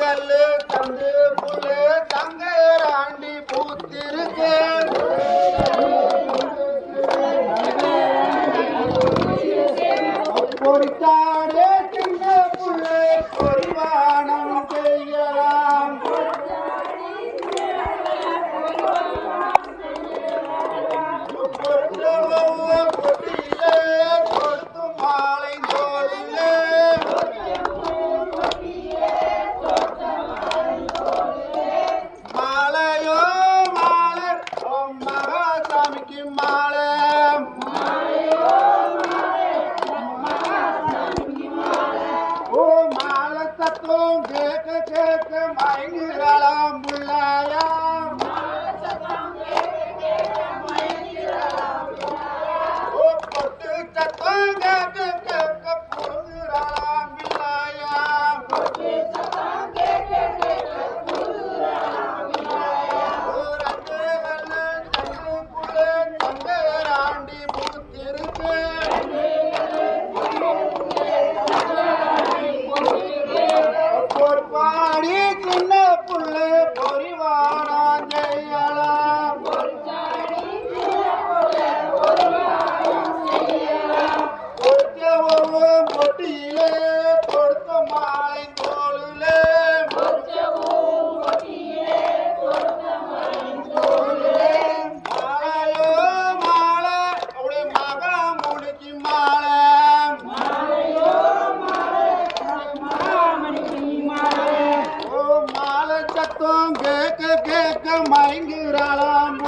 கல்லு தந்து புல்லு தங்கராண்டி பூத்திருக்கு கேட்க மயங்குறாளாம்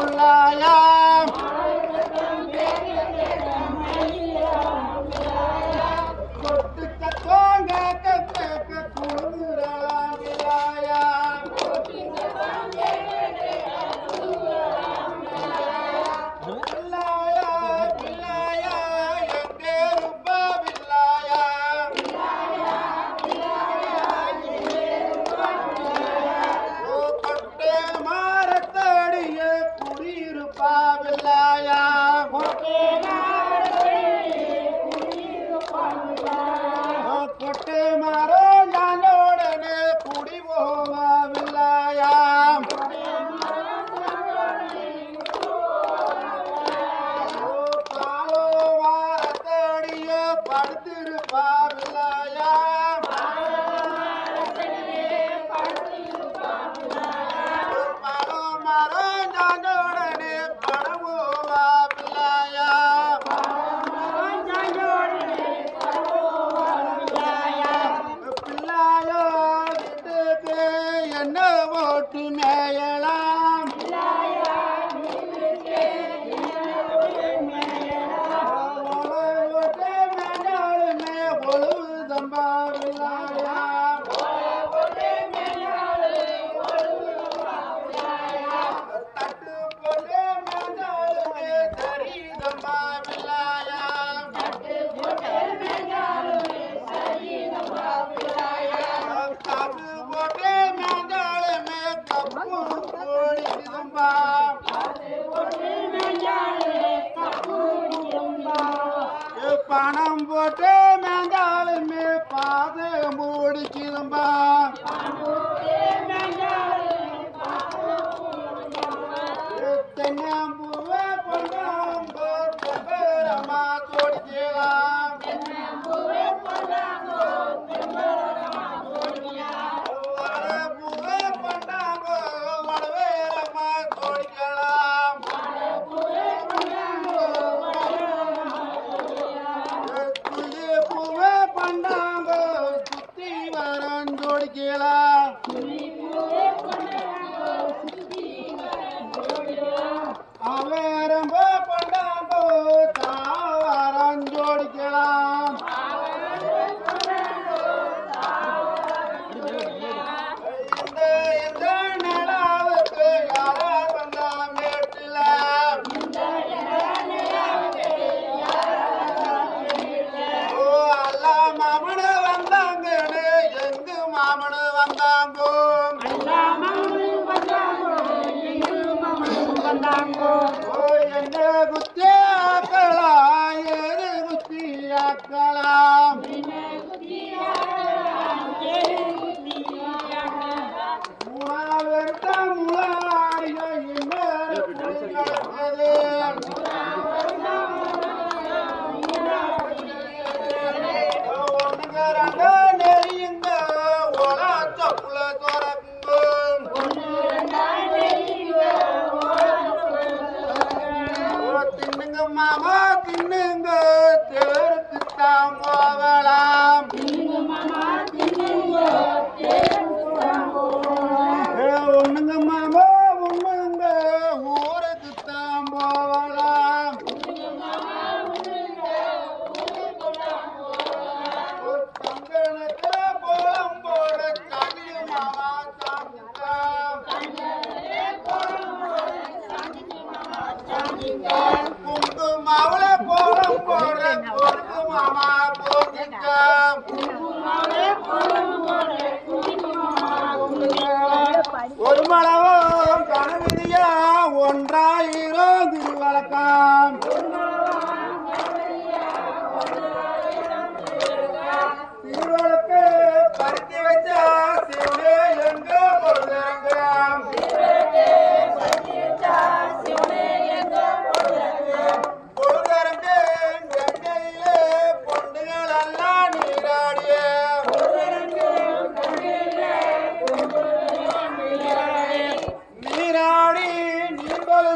i'm Bangkok.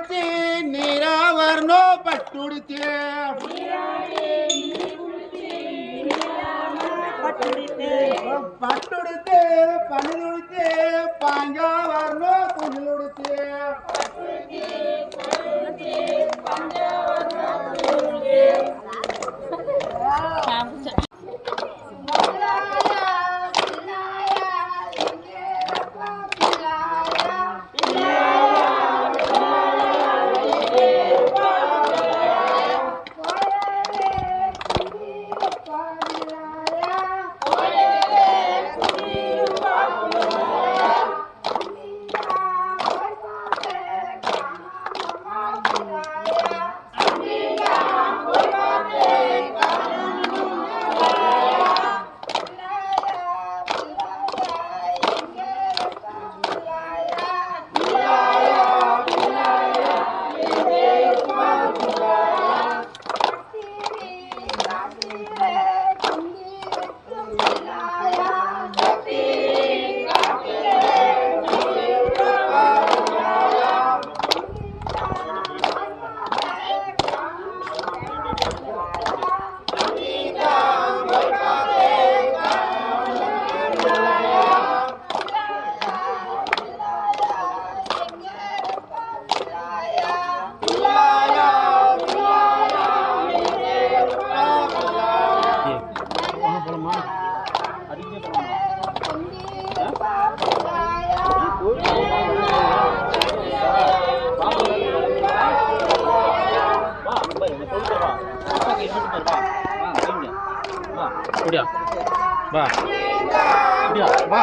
ನೀರಾವತಿ ನೀರಾವರ್ನೋ ಪಟ್ಟುಡಿತಿ பட்டுடுத்து. பணிலுடுத்து பாங்காவர்னோ குணிலுடுத்து வா அப்படியா வா அப்படியா வா